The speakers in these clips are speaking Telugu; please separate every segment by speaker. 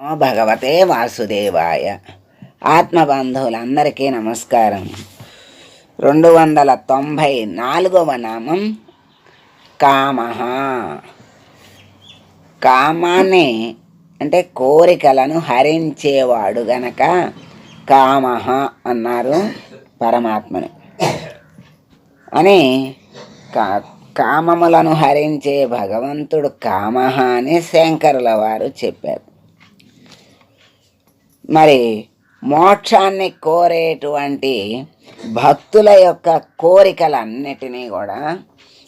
Speaker 1: భగవతే వాసుదేవాయ. ఆత్మబంధువులందరికీ నమస్కారం. రెండు వందల తొంభై నాలుగవ నామం కామహ. కామాన్ని అంటే కోరికలను హరించేవాడు గనక కామహ అన్నారు పరమాత్మని. అని కా కామములను హరించే భగవంతుడు కామహ అని శంకరుల వారు చెప్పారు. మరి మోక్షాన్ని కోరేటువంటి భక్తుల యొక్క కోరికలన్నిటినీ కూడా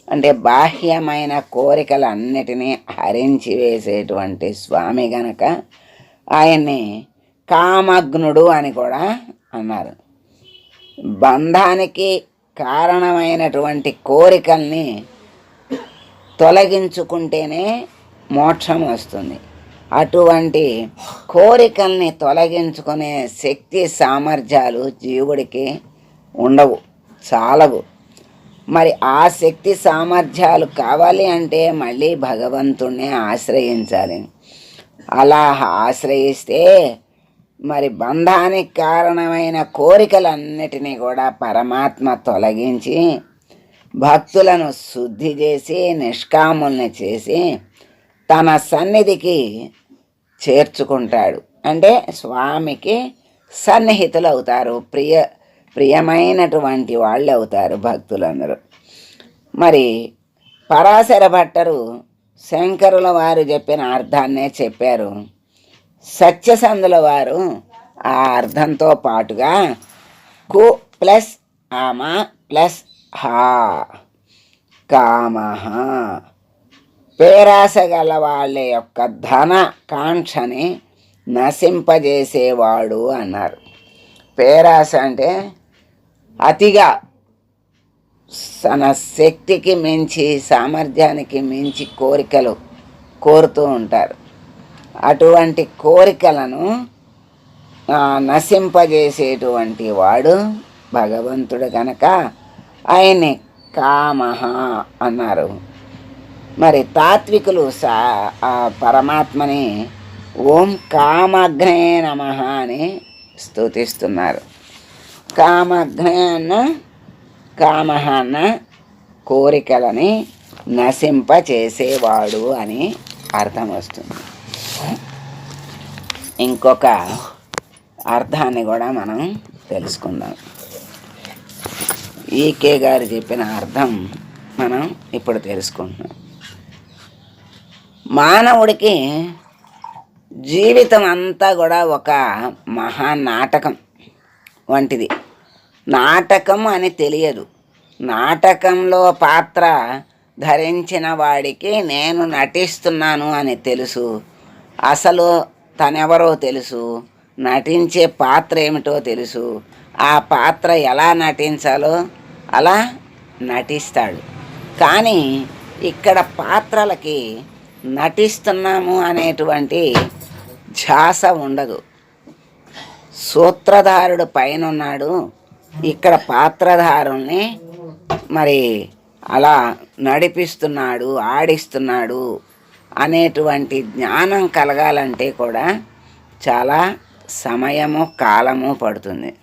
Speaker 1: అంటే బాహ్యమైన కోరికలన్నిటినీ హరించి వేసేటువంటి స్వామి గనక ఆయన్ని కామగ్నుడు అని కూడా అన్నారు. బంధానికి కారణమైనటువంటి కోరికల్ని తొలగించుకుంటేనే మోక్షం వస్తుంది. అటువంటి కోరికల్ని తొలగించుకునే శక్తి సామర్థ్యాలు జీవుడికి ఉండవు చాలవు. మరి ఆ శక్తి సామర్థ్యాలు కావాలి అంటే మళ్ళీ భగవంతుణ్ణి ఆశ్రయించాలి. అలా ఆశ్రయిస్తే మరి బంధానికి కారణమైన కోరికలన్నిటినీ కూడా పరమాత్మ తొలగించి భక్తులను శుద్ధి చేసి నిష్కాముల్ని చేసి తన సన్నిధికి చేర్చుకుంటాడు. అంటే స్వామికి సన్నిహితులు అవుతారు ప్రియ ప్రియమైనటువంటి వాళ్ళు అవుతారు భక్తులందరూ. మరి పరాశర భట్టరు శంకరుల వారు చెప్పిన అర్థాన్నే చెప్పారు. సత్యసంధుల వారు ఆ అర్థంతో పాటుగా కు ప్లస్ ఆమ ప్లస్ హా కామహ పేరాశ గల వాళ్ళ యొక్క ధన కాంక్షని నశింపజేసేవాడు అన్నారు. పేరాశ అంటే అతిగా తన శక్తికి మించి సామర్థ్యానికి మించి కోరికలు కోరుతూ ఉంటారు. అటువంటి కోరికలను నశింపజేసేటువంటి వాడు భగవంతుడు కనుక ఆయన్ని కామహ అన్నారు. మరి తాత్వికులు సా ఆ పరమాత్మని ఓం కామగ్నే నమ అని స్థుతిస్తున్నారు కామగ్నే అన్న కామహ అన్న కోరికలని నశింపచేసేవాడు అని అర్థం వస్తుంది. ఇంకొక అర్థాన్ని కూడా మనం తెలుసుకుందాం. ఈకే గారు చెప్పిన అర్థం మనం ఇప్పుడు తెలుసుకుంటున్నాం. మానవుడికి జీవితం అంతా కూడా ఒక మహానాటకం వంటిది. నాటకం అని తెలియదు. నాటకంలో పాత్ర ధరించిన వాడికి నేను నటిస్తున్నాను అని తెలుసు. అసలు తనెవరో తెలుసు? నటించే పాత్ర ఏమిటో తెలుసు. ఆ పాత్ర ఎలా నటించాలో అలా నటిస్తాడు. కానీ ఇక్కడ పాత్రలకి నటిస్తున్నాము అనేటువంటి ఝాస ఉండదు. సూత్రధారుడు పైన ఉన్నాడు ఇక్కడ పాత్రధారుల్ని మరి అలా నడిపిస్తున్నాడు ఆడిస్తున్నాడు అనేటువంటి జ్ఞానం కలగాలంటే కూడా చాలా సమయము కాలము పడుతుంది.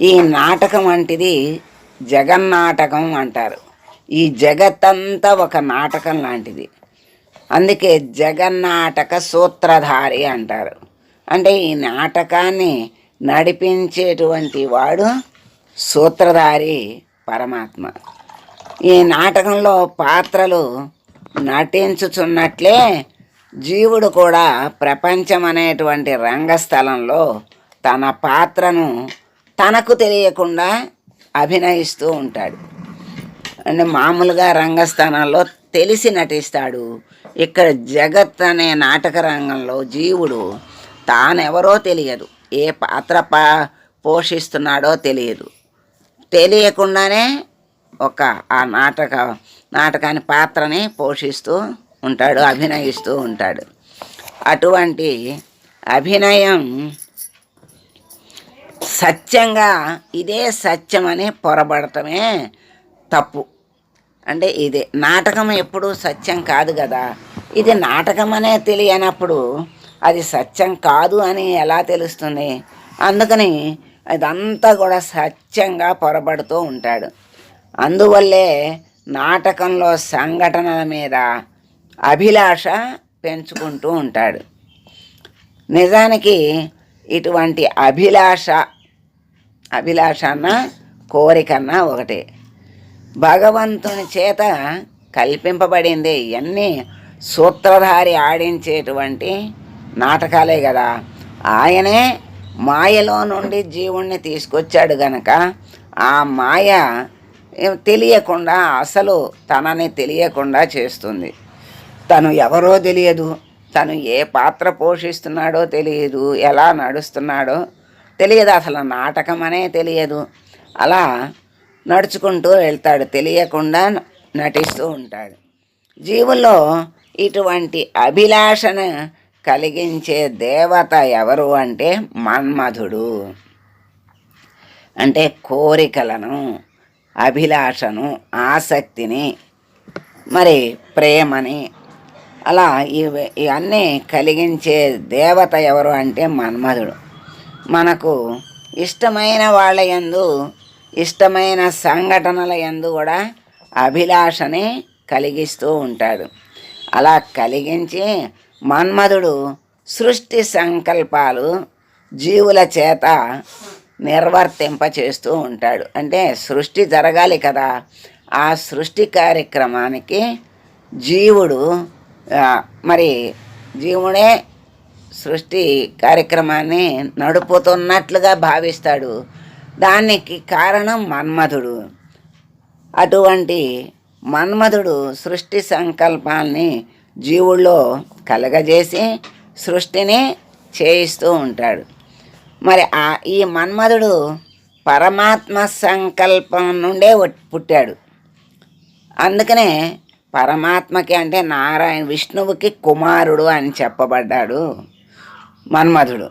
Speaker 1: ఈ నాటకం వంటిది జగన్నాటకం అంటారు. ఈ జగత్తంతా ఒక నాటకం లాంటిది. అందుకే జగన్నాటక సూత్రధారి అంటారు. అంటే ఈ నాటకాన్ని నడిపించేటువంటి వాడు సూత్రధారి పరమాత్మ. ఈ నాటకంలో పాత్రలు నటించుచున్నట్లే జీవుడు కూడా ప్రపంచం అనేటువంటి రంగస్థలంలో తన పాత్రను తనకు తెలియకుండా అభినయిస్తూ ఉంటాడు. అంటే మామూలుగా రంగస్థానంలో తెలిసి నటిస్తాడు. ఇక్కడ జగత్ అనే నాటక రంగంలో జీవుడు తానెవరో తెలియదు. ఏ పాత్ర పా పోషిస్తున్నాడో తెలియదు. తెలియకుండానే ఒక ఆ నాటక నాటకాన్ని పాత్రని పోషిస్తూ ఉంటాడు అభినయిస్తూ ఉంటాడు. అటువంటి అభినయం సత్యంగా ఇదే సత్యమని పొరబడటమే తప్పు. అంటే ఇది నాటకం ఎప్పుడు సత్యం కాదు కదా. ఇది నాటకం అనే తెలియనప్పుడు అది సత్యం కాదు అని ఎలా తెలుస్తుంది? అందుకని అదంతా కూడా సత్యంగా పొరబడుతూ ఉంటాడు. అందువల్లే నాటకంలో సంఘటనల మీద అభిలాష పెంచుకుంటూ ఉంటాడు. నిజానికి ఇటువంటి అభిలాష అభిలాష అన్న కోరికన్నా ఒకటే. భగవంతుని చేత కల్పింపబడింది. ఇవన్నీ సూత్రధారి ఆడించేటువంటి నాటకాలే కదా. ఆయనే మాయలో నుండి జీవుణ్ణి తీసుకొచ్చాడు గనక ఆ మాయ తెలియకుండా అసలు తనని తెలియకుండా చేస్తుంది. తను ఎవరో తెలియదు. తను ఏ పాత్ర పోషిస్తున్నాడో తెలియదు. ఎలా నడుస్తున్నాడో తెలియదు. అసలు నాటకం అనే తెలియదు. అలా నడుచుకుంటూ వెళ్తాడు. తెలియకుండా నటిస్తూ ఉంటాడు. జీవుల్లో ఇటువంటి అభిలాషను కలిగించే దేవత ఎవరు అంటే మన్మధుడు. అంటే కోరికలను అభిలాషను ఆసక్తిని మరి ప్రేమని అలా ఇవి ఇవన్నీ కలిగించే దేవత ఎవరు అంటే మన్మధుడు. మనకు ఇష్టమైన వాళ్ళ యందు ఇష్టమైన సంఘటనల యందు కూడా అభిలాషని కలిగిస్తూ ఉంటాడు. అలా కలిగించి మన్మధుడు సృష్టి సంకల్పాలు జీవుల చేత నిర్వర్తింప చేస్తూ ఉంటాడు. అంటే సృష్టి జరగాలి కదా ఆ సృష్టి కార్యక్రమానికి జీవుడు మరి జీవుడే సృష్టి కార్యక్రమాన్ని నడుపుతున్నట్లుగా భావిస్తాడు. దానికి కారణం మన్మధుడు. అటువంటి మన్మధుడు సృష్టి సంకల్పాన్ని జీవుల్లో కలగజేసి సృష్టిని చేయిస్తూ ఉంటాడు. మరి ఆ ఈ మన్మధుడు పరమాత్మ సంకల్పం నుండే పుట్టాడు. అందుకనే పరమాత్మకి అంటే నారాయణ విష్ణువుకి కుమారుడు అని చెప్పబడ్డాడు మన్మధుడు.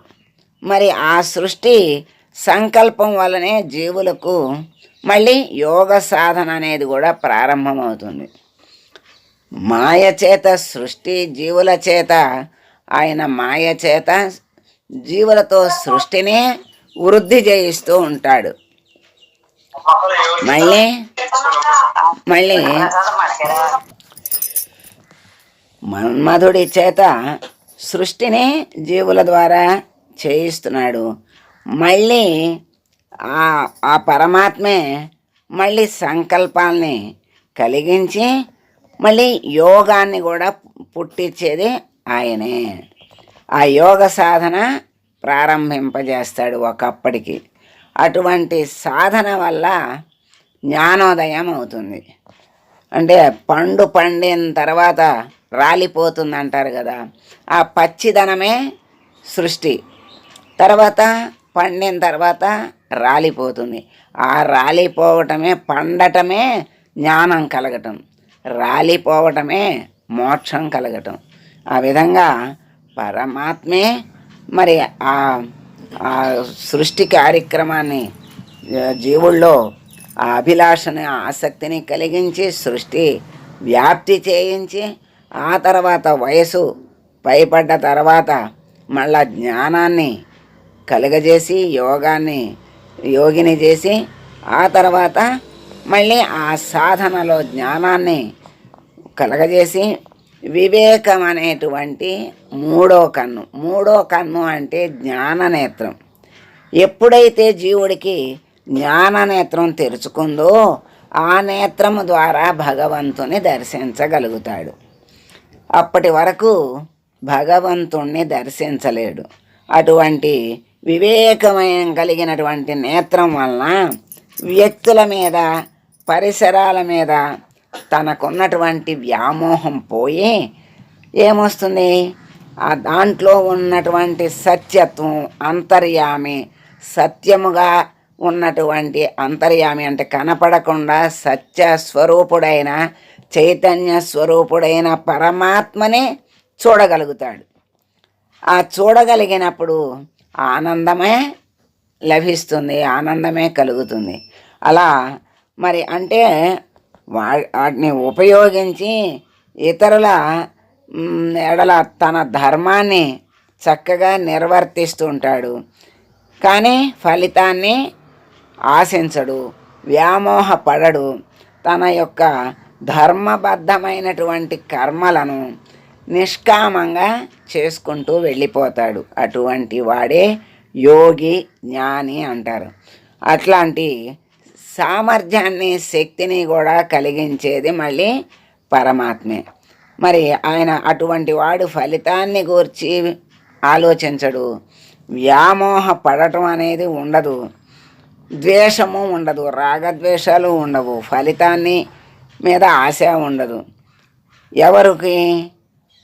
Speaker 1: మరి ఆ సృష్టి సంకల్పం వల్లనే జీవులకు మళ్ళీ యోగ సాధన అనేది కూడా ప్రారంభమవుతుంది. మాయ చేత సృష్టి జీవుల చేత ఆయన మాయ చేత జీవులతో సృష్టిని వృద్ధి చేయిస్తూ ఉంటాడు. మళ్ళీ మళ్ళీ మన్మధుడి చేత సృష్టిని జీవుల ద్వారా చేయిస్తున్నాడు. మళ్ళీ ఆ ఆ పరమాత్మే మళ్ళీ సంకల్పాల్ని కలిగించి మళ్ళీ యోగాన్ని కూడా పుట్టించేది ఆయనే. ఆ యోగ సాధన ప్రారంభింపజేస్తాడు ఒకప్పటికి. అటువంటి సాధన వల్ల జ్ఞానోదయం అవుతుంది. అంటే పండు పండిన తర్వాత రాలిపోతుంది అంటారు కదా. ఆ పచ్చిదనమే సృష్టి. తర్వాత పండిన తర్వాత రాలిపోతుంది. ఆ రాలిపోవటమే పండటమే జ్ఞానం కలగటం. రాలిపోవటమే మోక్షం కలగటం. ఆ విధంగా పరమాత్మే మరి ఆ ఆ సృష్టి కార్యక్రమాన్ని జీవుల్లో ఆ అభిలాషని ఆసక్తిని కలిగించి సృష్టి వ్యాప్తి చేయించి ఆ తర్వాత వయసు పైపడ్డ తర్వాత మళ్ళా జ్ఞానాన్ని కలుగజేసి యోగాన్ని యోగిని చేసి ఆ తర్వాత మళ్ళీ ఆ సాధనలో జ్ఞానాన్ని కలగజేసి వివేకం అనేటువంటి మూడో కన్ను. మూడో కన్ను అంటే జ్ఞాననేత్రం ఎప్పుడైతే జీవుడికి జ్ఞాననేత్రం తెరుచుకుందో ఆ నేత్రము ద్వారా భగవంతుని దర్శించగలుగుతాడు. అప్పటి వరకు భగవంతుణ్ణి దర్శించలేడు. అటువంటి వివేకమయం కలిగినటువంటి నేత్రం వలన వ్యక్తుల మీద పరిసరాల మీద తనకున్నటువంటి వ్యామోహం పోయి ఏమొస్తుంది? ఆ దాంట్లో ఉన్నటువంటి సత్యత్వం అంతర్యామి సత్యముగా ఉన్నటువంటి అంతర్యామి అంటే కనపడకుండా సత్య స్వరూపుడైన చైతన్య స్వరూపుడైన పరమాత్మనే చూడగలుగుతాడు. ఆ చూడగలిగినప్పుడు ఆనందమే లభిస్తుంది ఆనందమే కలుగుతుంది. అలా మరి అంటే వా వాటిని ఉపయోగించి ఇతరుల ఎడల తన ధర్మాన్ని చక్కగా నిర్వర్తిస్తుంటాడు కానీ ఫలితాన్ని ఆశించడు వ్యామోహపడడు. తన యొక్క ధర్మబద్ధమైనటువంటి కర్మలను నిష్కామంగా చేసుకుంటూ వెళ్ళిపోతాడు. అటువంటి వాడే యోగి జ్ఞాని అంటారు. అట్లాంటి సామర్థ్యాన్ని శక్తిని కూడా కలిగించేది మళ్ళీ పరమాత్మే. మరి ఆయన అటువంటి వాడు ఫలితాన్ని గూర్చి ఆలోచించడు. వ్యామోహ పడటం అనేది ఉండదు. ద్వేషము ఉండదు. రాగద్వేషాలు ఉండవు. ఫలితాన్ని మీద ఆశ ఉండదు. ఎవరికి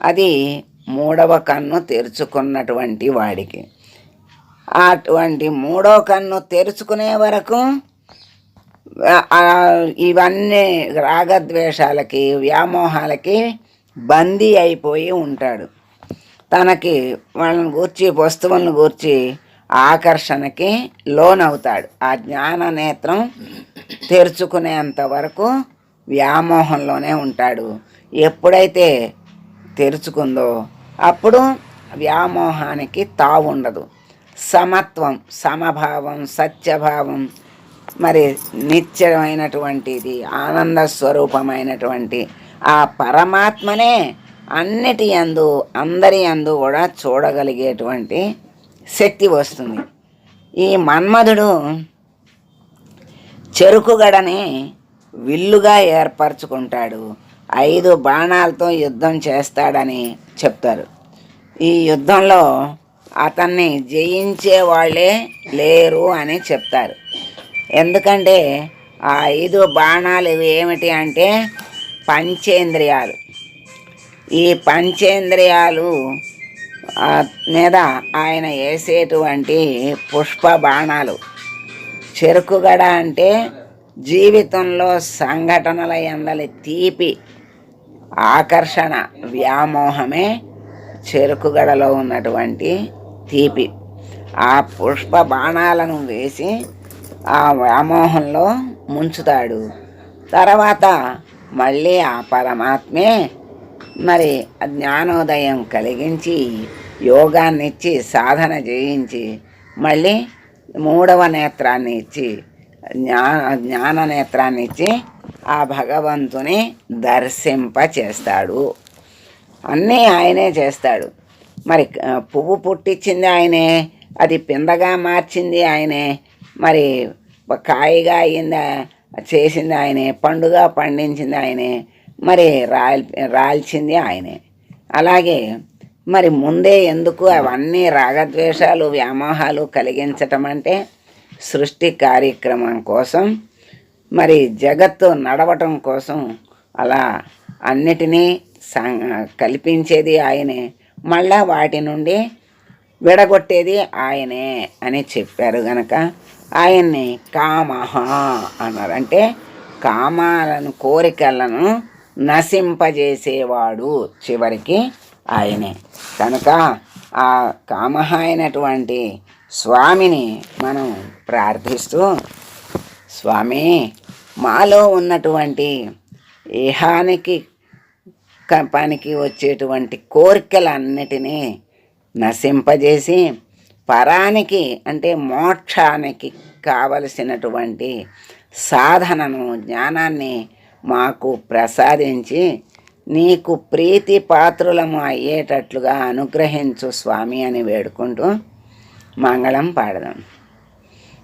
Speaker 1: అది మూడవ కన్ను తెరుచుకున్నటువంటి వాడికి. అటువంటి మూడో కన్ను తెరుచుకునే వరకు ఇవన్నీ రాగద్వేషాలకి వ్యామోహాలకి బందీ అయిపోయి ఉంటాడు. తనకి వాళ్ళని గూర్చి వస్తువులను గూర్చి ఆకర్షణకి లోనవుతాడు. ఆ జ్ఞాన నేత్రం తెరుచుకునేంత వరకు వ్యామోహంలోనే ఉంటాడు. ఎప్పుడైతే తెరుచుకుందో అప్పుడు వ్యామోహానికి తావుండదు. సమత్వం సమభావం సత్యభావం మరి నిత్యమైనటువంటిది ఆనంద స్వరూపమైనటువంటి ఆ పరమాత్మనే అన్నిటి అందు అందరి అందు కూడా చూడగలిగేటువంటి శక్తి వస్తుంది. ఈ మన్మధుడు చెరుకుగడని విల్లుగా ఏర్పరచుకుంటాడు. ఐదు బాణాలతో యుద్ధం చేస్తాడని చెప్తారు. ఈ యుద్ధంలో అతన్ని జయించే వాళ్ళే లేరు అని చెప్తారు. ఎందుకంటే ఆ ఐదు బాణాలు ఏమిటి అంటే పంచేంద్రియాలు. ఈ పంచేంద్రియాలు మీద ఆయన వేసేటువంటి పుష్ప బాణాలు. చెరుకుగడ అంటే జీవితంలో సంఘటనల ఎందలి తీపి ఆకర్షణ వ్యామోహమే చెరుకుగడలో ఉన్నటువంటి తీపి. ఆ పుష్ప బాణాలను వేసి ఆ వ్యామోహంలో ముంచుతాడు. తర్వాత మళ్ళీ ఆ పరమాత్మే మరి జ్ఞానోదయం కలిగించి యోగాన్ని ఇచ్చి సాధన చేయించి మళ్ళీ మూడవ నేత్రాన్ని ఇచ్చి జ్ఞాన జ్ఞాన నేత్రాన్ని ఇచ్చి ఆ భగవంతుని దర్శింప చేస్తాడు అన్నీ ఆయనే చేస్తాడు. మరి పువ్వు పుట్టించింది ఆయనే అది పిందగా మార్చింది ఆయనే మరి కాయగా అయింది చేసింది ఆయనే పండుగ పండించింది ఆయనే మరి రాల్ రాల్చింది ఆయనే. అలాగే మరి ముందే ఎందుకు అవన్నీ రాగద్వేషాలు వ్యామోహాలు కలిగించటం అంటే సృష్టి కార్యక్రమం కోసం మరి జగత్తు నడవటం కోసం అలా అన్నిటినీ కల్పించేది ఆయనే. మళ్ళా వాటి నుండి విడగొట్టేది ఆయనే అని చెప్పారు గనక ఆయన్ని కామహ అన్నారు. అంటే కామాలను కోరికలను నశింపజేసేవాడు చివరికి ఆయనే. కనుక ఆ కామహ అయినటువంటి స్వామిని మనం ప్రార్థిస్తూ స్వామి మాలో ఉన్నటువంటి ఇహానికి పనికి వచ్చేటువంటి కోరికలన్నిటినీ నశింపజేసి పరానికి అంటే మోక్షానికి కావలసినటువంటి సాధనను జ్ఞానాన్ని మాకు ప్రసాదించి నీకు ప్రీతి పాత్రులము అయ్యేటట్లుగా అనుగ్రహించు స్వామి అని వేడుకుంటూ మంగళం పాడదాం.